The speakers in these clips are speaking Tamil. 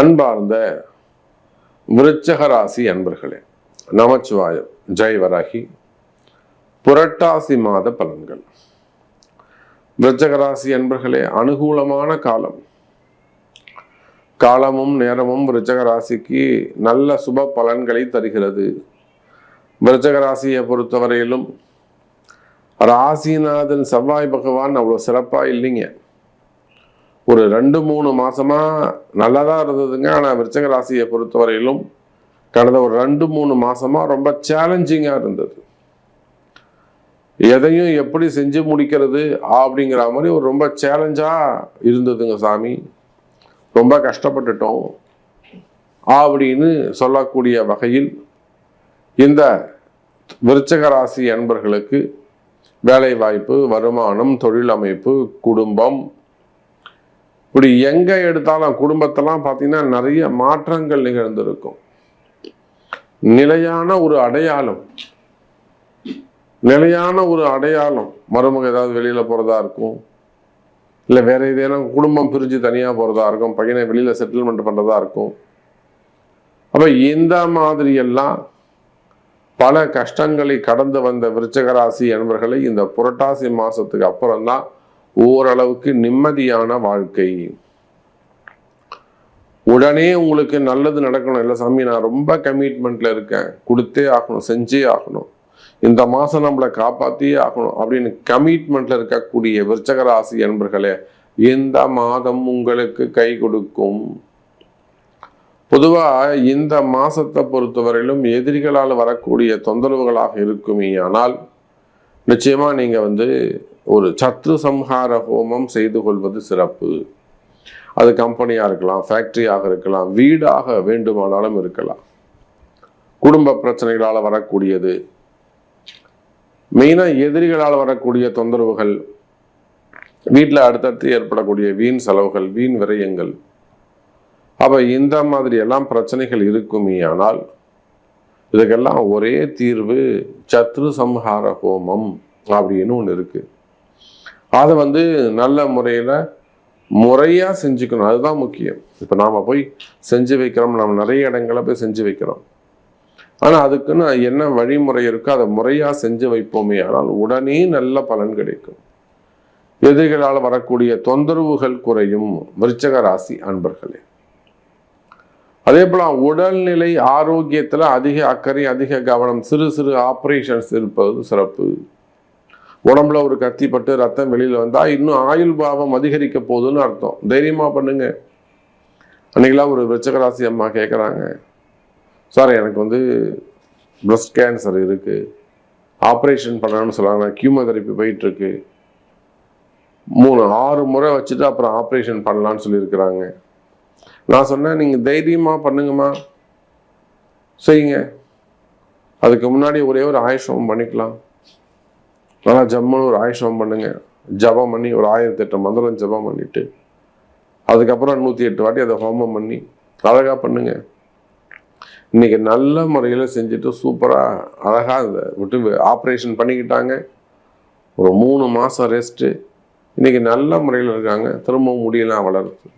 அன்பார்ந்த விருச்சகராசி அன்பர்களே நமச்சிவாயம். ஜெய் வராகி. புரட்டாசி மாத பலன்கள். விருச்சகராசி அன்பர்களே அனுகூலமான காலம். காலமும் நேரமும் விருச்சகராசிக்கு நல்ல சுப பலன்களை தருகிறது. விருச்சகராசியை பொறுத்தவரையிலும் ராசிநாதன் செவ்வாய் பகவான் அவ்வளோ சிறப்பாக இல்லைங்க. ஒரு ரெண்டு மூணு மாசமா நல்லா தான் இருந்ததுங்க. ஆனால் விருச்சக ராசியை பொறுத்தவரையிலும் கடந்த ஒரு ரெண்டு மூணு மாசமா ரொம்ப சேலஞ்சிங்காக இருந்தது. எதையும் எப்படி செஞ்சு முடிக்கிறது அப்படிங்கிற மாதிரி ஒரு ரொம்ப சேலஞ்சாக இருந்ததுங்க சாமி. ரொம்ப கஷ்டப்பட்டுட்டோம் அப்படின்னு சொல்லக்கூடிய வகையில் இந்த விருச்சக ராசி அன்பர்களுக்கு வேலை வாய்ப்பு வருமானம் தொழில் அமைப்பு குடும்பம் இப்படி எங்க எடுத்தாலும் குடும்பத்தெல்லாம் பார்த்தீங்கன்னா நிறைய மாற்றங்கள் நிகழ்ந்திருக்கும். நிலையான ஒரு அடையாளம். நிலையான ஒரு அடையாளம். மருமக ஏதாவது வெளியில போறதா இருக்கும். இல்லை வேற ஏதேனும் குடும்பம் பிரிஞ்சு தனியா போறதா இருக்கும். பையனை வெளியில செட்டில்மெண்ட் பண்றதா இருக்கும். அப்ப இந்த மாதிரி எல்லாம் பல கஷ்டங்களை கடந்து வந்த விருச்சகராசி என்பர்களை இந்த புரட்டாசி மாசத்துக்கு அப்புறம் தான் ஓரளவுக்கு நிம்மதியான வாழ்க்கை. உடனே உங்களுக்கு நல்லது நடக்கணும். இல்லை சாமி நான் ரொம்ப கமிட்மெண்ட்ல இருக்கேன். கொடுத்தே ஆகணும் செஞ்சே ஆகணும். இந்த மாதம் நம்மளை காப்பாற்றியே ஆகணும் அப்படின்னு கமிட்மெண்ட்ல இருக்கக்கூடிய விருச்சக ராசி இந்த மாதம் உங்களுக்கு கை கொடுக்கும். பொதுவாக இந்த மாதத்தை பொறுத்தவரையிலும் எதிரிகளால் வரக்கூடிய தொந்தரவுகளாக இருக்குமே. ஆனால் நிச்சயமாக நீங்கள் வந்து ஒரு சத்ரு சம்ஹார ஹோமம் செய்து கொள்வது சிறப்பு. அது கம்பெனியாக இருக்கலாம் ஃபேக்ட்ரியாக இருக்கலாம் வீடாக வேண்டுமானாலும் இருக்கலாம். குடும்ப பிரச்சனைகளால் வரக்கூடியது. மெயினாக எதிரிகளால் வரக்கூடிய தொந்தரவுகள் வீட்டில் அடுத்தடுத்து ஏற்படக்கூடிய வீண் செலவுகள் வீண் விரயங்கள். அப்போ இந்த மாதிரி எல்லாம் பிரச்சனைகள் இருக்குமே ஆனால் இதுக்கெல்லாம் ஒரே தீர்வு சத்ரு சம்ஹார ஹோமம் அப்படின்னு ஒன்று இருக்குது அதை வந்து நல்ல முறையில் முறையாக செஞ்சுக்கணும். அதுதான் முக்கியம். இப்போ நாம் போய் செஞ்சு வைக்கிறோம். நாம் நிறைய இடங்களை போய் செஞ்சு வைக்கிறோம். ஆனால் அதுக்குன்னு என்ன வழிமுறை இருக்கோ அதை முறையாக செஞ்சு வைப்போமே. ஆனால் உடனே நல்ல பலன் கிடைக்கும். எதிரிகளால் வரக்கூடிய தொந்தரவுகள் குறையும். விருச்சக ராசி அன்பர்களே. அதே போல உடல்நிலை ஆரோக்கியத்தில் அதிக அக்கறை அதிக கவனம் சிறு சிறு ஆப்ரேஷன்ஸ் இருப்பது சிறப்பு. உடம்புல ஒரு கத்தி பட்டு ரத்தம் வெளியில் வந்தால் இன்னும் ஆயுள் பாவம் அதிகரிக்க போகுதுன்னு அர்த்தம். தைரியமாக பண்ணுங்க. அன்னைக்கெல்லாம் ஒரு விருச்சகராசி அம்மா கேட்குறாங்க சார் எனக்கு வந்து ப்ரெஸ்ட் கேன்சர் இருக்குது ஆப்ரேஷன் பண்ணணும்னு சொல்கிறாங்க கியூமோதெரப்பி போயிட்டுருக்கு. மூணு ஆறு முறை வச்சுட்டு அப்புறம் ஆப்ரேஷன் பண்ணலான்னு சொல்லியிருக்கிறாங்க. நான் சொன்னேன் நீங்கள் தைரியமாக பண்ணுங்கம்மா. செய்யுங்க. அதுக்கு முன்னாடி ஒரே ஒரு ஆயுஷம் பண்ணிக்கலாம். நல்லா ஜம்முன்னு ஒரு ஆயுஷம் பண்ணுங்க. ஜபம் பண்ணி ஒரு ஆயிரத்தி எட்டு மந்திரம் ஜபம் பண்ணிட்டு அதுக்கப்புறம் நூற்றி எட்டு வாட்டி அதை ஹோமம் பண்ணி அழகாக பண்ணுங்க. இன்னைக்கு நல்ல முறையில் செஞ்சுட்டு சூப்பராக அழகாக அதை விட்டு ஆப்ரேஷன் பண்ணிக்கிட்டாங்க. ஒரு மூணு மாதம் ரெஸ்ட்டு இன்னைக்கு நல்ல முறையில் இருக்காங்க. திரும்பவும் முடியலாம் வளருது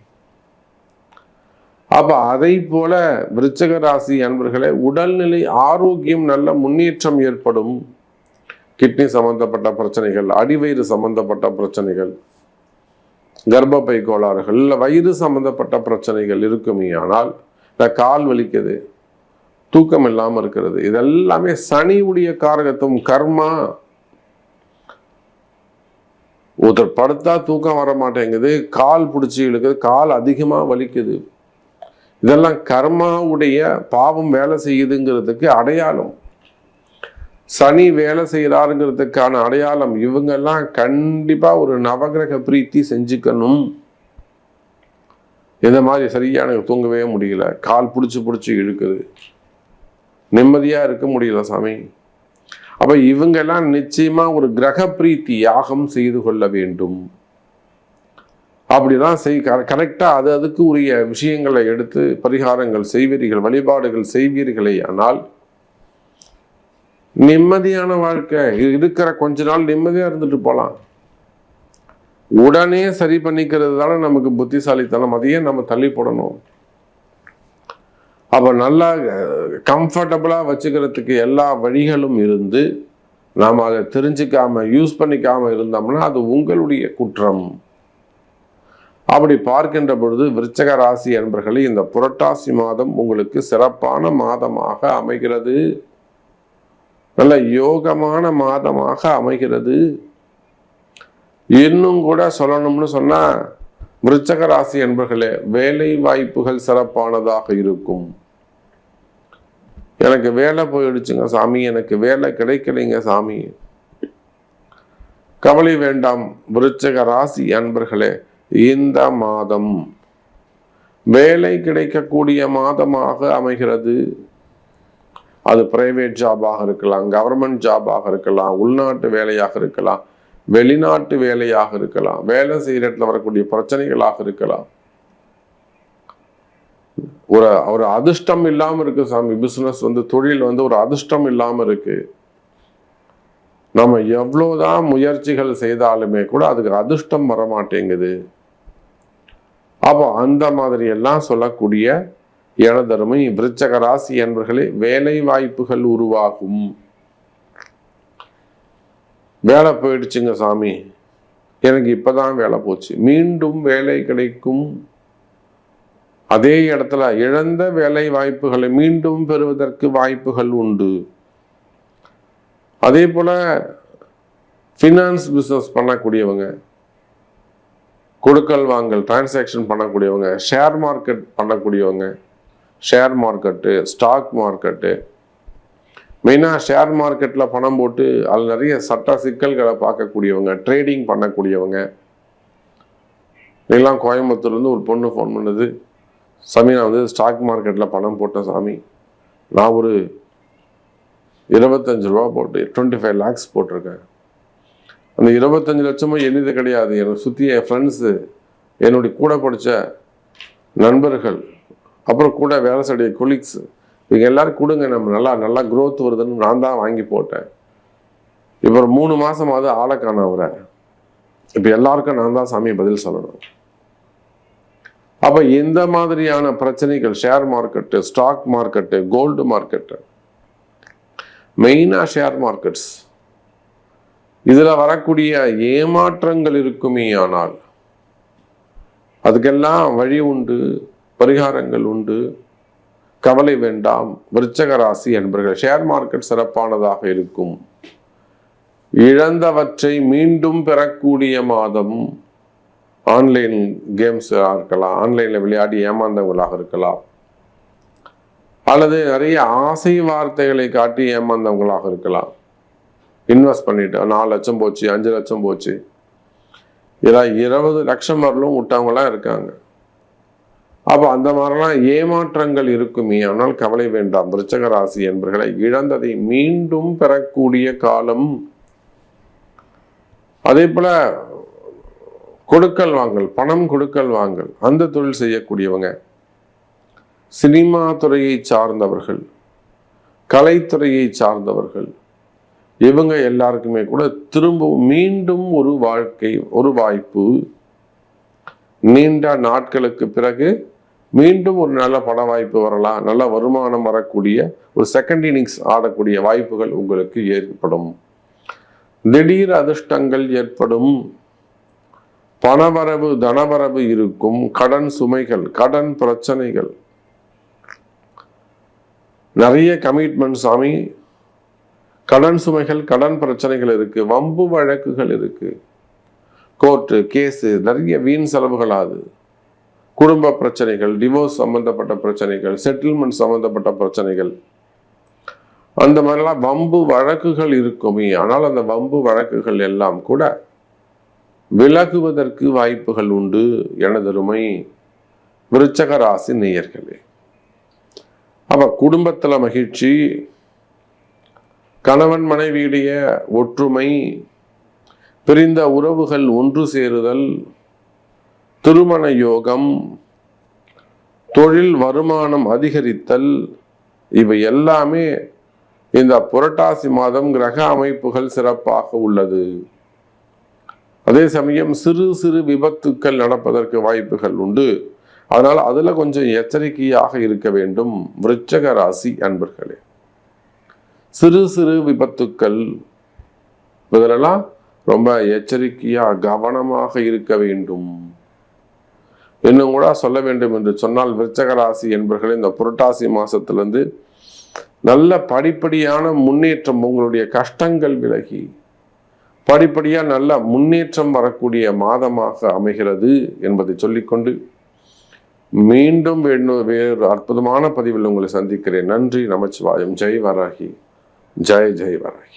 அப்போ அதை போல விருச்சக ராசி அன்பர்களே உடல்நிலை ஆரோக்கியம் நல்ல முன்னேற்றம் ஏற்படும். கிட்னி சம்பந்தப்பட்ட பிரச்சனைகள் அடிவயிறு சம்பந்தப்பட்ட பிரச்சனைகள் கர்ப்பப்பை கோளாறுகள் இல்லை வயிறு சம்பந்தப்பட்ட பிரச்சனைகள் இருக்குமே ஆனால் இந்த கால் வலிக்குது தூக்கம் இல்லாமல் இருக்கிறது இதெல்லாமே சனியுடைய காரகத்தும் கர்மா. ஒருத்தர் படுத்தா தூக்கம் வர மாட்டேங்குது கால் பிடிச்சி இழுக்குது கால் அதிகமாக வலிக்குது. இதெல்லாம் கர்மாவுடைய பாவம் வேலை செய்யுதுங்கிறதுக்கு அடையாளம். சனி வேலை செய்கிறாருங்கிறதுக்கான அடையாளம் இவங்கெல்லாம் கண்டிப்பாக ஒரு நவகிரக பிரீத்தி செஞ்சுக்கணும். இந்த மாதிரி சரியாக எனக்கு தூங்கவே முடியல. கால் பிடிச்சி பிடிச்சி இழுக்குது. நிம்மதியாக இருக்க முடியல சாமி. அப்போ இவங்கெல்லாம் நிச்சயமாக ஒரு கிரக பிரீத்தி யாகம் செய்து கொள்ள வேண்டும். அப்படிதான் செய் கரெக்டாக அது அதுக்கு உரிய விஷயங்களை எடுத்து பரிகாரங்கள் செய்வீர்கள் வழிபாடுகள் செய்வீர்களே ஆனால் நிம்மதியான வாழ்க்கை. இருக்கிற கொஞ்ச நாள் நிம்மதியாக இருந்துட்டு போகலாம் உடனே சரி பண்ணிக்கிறது தானே நமக்கு புத்திசாலித்தனம். அதையே நம்ம தள்ளி போடணும். அப்போ நல்லா கம்ஃபர்டபுளாக வச்சுக்கிறதுக்கு எல்லா வழிகளும் இருந்து நாம் அதை தெரிஞ்சுக்காம யூஸ் பண்ணிக்காம இருந்தோம்னா அது உங்களுடைய குற்றம். அப்படி பார்க்கின்ற பொழுது விருச்சக ராசி என்பர்களே இந்த புரட்டாசி மாதம் உங்களுக்கு சிறப்பான மாதமாக அமைகிறது. நல்ல யோகமான மாதமாக அமைகிறது. இன்னும் கூட சொல்லணும்னு சொன்னால் விருச்சக ராசி என்பர்களே வேலை வாய்ப்புகள் சிறப்பானதாக இருக்கும். எனக்கு வேலை போயிடுச்சுங்க சாமி எனக்கு வேலை கிடைக்கலைங்க சாமி. கவலை வேண்டாம் விருச்சக ராசி அன்பர்களே இந்த மாதம். வேலை கிடைக்கக்கூடிய மாதமாக அமைகிறது. அது பிரைவேட் ஜாபாக இருக்கலாம் கவர்மெண்ட் ஜாபாக இருக்கலாம் உள்நாட்டு வேலையாக இருக்கலாம் வெளிநாட்டு வேலையாக இருக்கலாம் வேலை செய்கிற இடத்துல வரக்கூடிய பிரச்சனைகளாக இருக்கலாம். ஒரு ஒரு அதிர்ஷ்டம் இல்லாமல் இருக்கு சாமி பிசினஸ் வந்து தொழில் வந்து ஒரு அதிர்ஷ்டம் இல்லாமல் இருக்கு. நம்ம எவ்வளோதான் முயற்சிகள் செய்தாலுமே கூட அதுக்கு அதிர்ஷ்டம் வர மாட்டேங்குது அப்போ அந்த மாதிரி எல்லாம் சொல்லக்கூடிய எனதருமை விருச்சக ராசி என்பர்களே வேலை வாய்ப்புகள் உருவாகும். வேலை போயிடுச்சுங்க சாமி. எனக்கு இப்பதான் வேலை போச்சு. மீண்டும் வேலை கிடைக்கும். அதே இடத்துல இழந்த வேலை வாய்ப்புகளை மீண்டும் பெறுவதற்கு வாய்ப்புகள் உண்டு. அதே போல ஃபினான்ஸ் பிஸ்னஸ் பண்ணக்கூடியவங்க கொடுக்கல் வாங்கல் டிரான்சாக்ஷன் பண்ணக்கூடியவங்க ஷேர் மார்க்கெட் பண்ணக்கூடியவங்க ஷேர் மார்க்கெட்டு ஸ்டாக் மார்க்கெட்டு. மெயினாக ஷேர் மார்க்கெட்டில் பணம் போட்டு அதில் நிறைய சட்ட சிக்கல்களை பார்க்கக்கூடியவங்க ட்ரேடிங் பண்ணக்கூடியவங்க. இதெல்லாம் கோயம்புத்தூர்லேருந்து ஒரு பொண்ணு ஃபோன் பண்ணுது சாமி நான் வந்து ஸ்டாக் மார்க்கெட்டில் பணம் போட்டேன் சாமி நான் ஒரு இருபத்தஞ்சு ரூபா போட்டு டுவெண்ட்டி ஃபைவ் லேக்ஸ் போட்டிருக்கேன். அந்த இருபத்தஞ்சு லட்சமும் என்னது கிடையாது. என்னை சுற்றி என் ஃப்ரெண்ட்ஸு என்னுடைய கூட படித்த நண்பர்கள் அப்புறம் கூட வேலை செய்ய கொலீக்ஸ் இவங்க எல்லாரும் கொடுங்க நம்ம நல்லா நல்லா க்ரோத் வருதுன்னு நான் தான் வாங்கி போட்டேன். இப்போ ஒரு மூணு மாதமாவது ஆளை காண அவரை இப்போ எல்லாருக்கும் நான் தான் சாமி பதில் சொல்லணும். அப்போ இந்த மாதிரியான பிரச்சனைகள் share market stock market gold market மெயினாக ஷேர் மார்க்கெட்ஸ் இதில் வரக்கூடிய ஏமாற்றங்கள் இருக்குமே ஆனால் அதுக்கெல்லாம் வழி உண்டு. பரிகாரங்கள் உண்டு. கவலை வேண்டாம். விருச்சக ராசி என்பர்கள் ஷேர் மார்க்கெட் சிறப்பானதாக இருக்கும். இழந்தவற்றை மீண்டும் பெறக்கூடிய மாதம் ஆன்லைன் கேம்ஸாக இருக்கலாம் ஆன்லைனில் விளையாடி ஏமாந்தவங்களாக இருக்கலாம். அல்லது நிறைய ஆசை வார்த்தைகளை காட்டி ஏமாந்தவங்களாக இருக்கலாம். இன்வெஸ்ட் பண்ணிட்டு நாலு லட்சம் போச்சு அஞ்சு லட்சம் போச்சு. இதெல்லாம் இருபது லட்சம் வரலும் விட்டவங்களாம் இருக்காங்க. அப்போ அந்த மாதிரிலாம் ஏமாற்றங்கள் இருக்குமே. ஆனால் கவலை வேண்டாம். விருச்சக ராசி என்பர்களை இழந்ததை மீண்டும் பெறக்கூடிய காலம். அதே போல கொடுக்கல் வாங்கல் பணம் கொடுக்கல் வாங்கல் அந்த தொழில் செய்யக்கூடியவங்க சினிமா துறையை சார்ந்தவர்கள் கலைத்துறையை சார்ந்தவர்கள் இவங்க எல்லாருக்குமே கூட திரும்பவும் மீண்டும் ஒரு வாழ்க்கை ஒரு வாய்ப்பு. நீண்ட நாட்களுக்கு பிறகு மீண்டும் ஒரு நல்ல பட வாய்ப்பு வரலாம். நல்ல வருமானம் வரக்கூடிய ஒரு செகண்ட் இன்னிங்ஸ் ஆடக்கூடிய வாய்ப்புகள் உங்களுக்கு ஏற்படும். திடீர் அதிர்ஷ்டங்கள் ஏற்படும். பணவரவு தனவரவு இருக்கும். கடன் சுமைகள் கடன் பிரச்சனைகள். நிறைய கமிட்மெண்ட் சாமி. கடன் சுமைகள் கடன் பிரச்சனைகள் இருக்கு. வம்பு வழக்குகள் இருக்கு. கோர்ட்டு கேஸு நிறைய வீண் செலவுகள் ஆகுது. குடும்ப பிரச்சனைகள் டிவோர்ஸ் சம்பந்தப்பட்ட பிரச்சனைகள் செட்டில்மெண்ட் சம்பந்தப்பட்ட பிரச்சனைகள். அந்த மாதிரிலாம் வம்பு வழக்குகள் இருக்குமே. ஆனால் அந்த வம்பு வழக்குகள் எல்லாம் கூட விலகுவதற்கு வாய்ப்புகள் உண்டு எனதருமை விருச்சக ராசி நேயர்களே. அப்ப குடும்பத்தில் மகிழ்ச்சி கணவன் மனைவியுடைய ஒற்றுமை பிரிந்த உறவுகள் ஒன்று சேருதல் திருமண யோகம் தொழில் வருமானம் அதிகரித்தல் இவை எல்லாமே இந்த புரட்டாசி மாதம் கிரக அமைப்புகள் சிறப்பாக உள்ளது. அதே சமயம் சிறு சிறு விபத்துக்கள் நடப்பதற்கு வாய்ப்புகள் உண்டு. அதனால் அதுல கொஞ்சம் எச்சரிக்கையாக இருக்க வேண்டும். விருச்சக ராசி அன்பர்களே. சிறு சிறு விபத்துக்கள் இதெல்லாம் ரொம்ப எச்சரிக்கையா கவனமாக இருக்க வேண்டும். இன்னும் கூட சொல்ல வேண்டும் என்று சொன்னால் விருச்சக ராசி என்பர்கள் இந்த புரட்டாசி மாசத்திலிருந்து நல்ல படிப்படியான முன்னேற்றம் உங்களுடைய கஷ்டங்கள் விலகி படிப்படியாக நல்ல முன்னேற்றம் வரக்கூடிய மாதமாக அமைகிறது என்பதை சொல்லிக்கொண்டு மீண்டும் வேணும் வேறு அற்புதமான பதிவில் உங்களை சந்திக்கிறேன். நன்றி நமச்சிவாயம். ஜெய் வராகி. ஜெய் ஜெய் வராகி.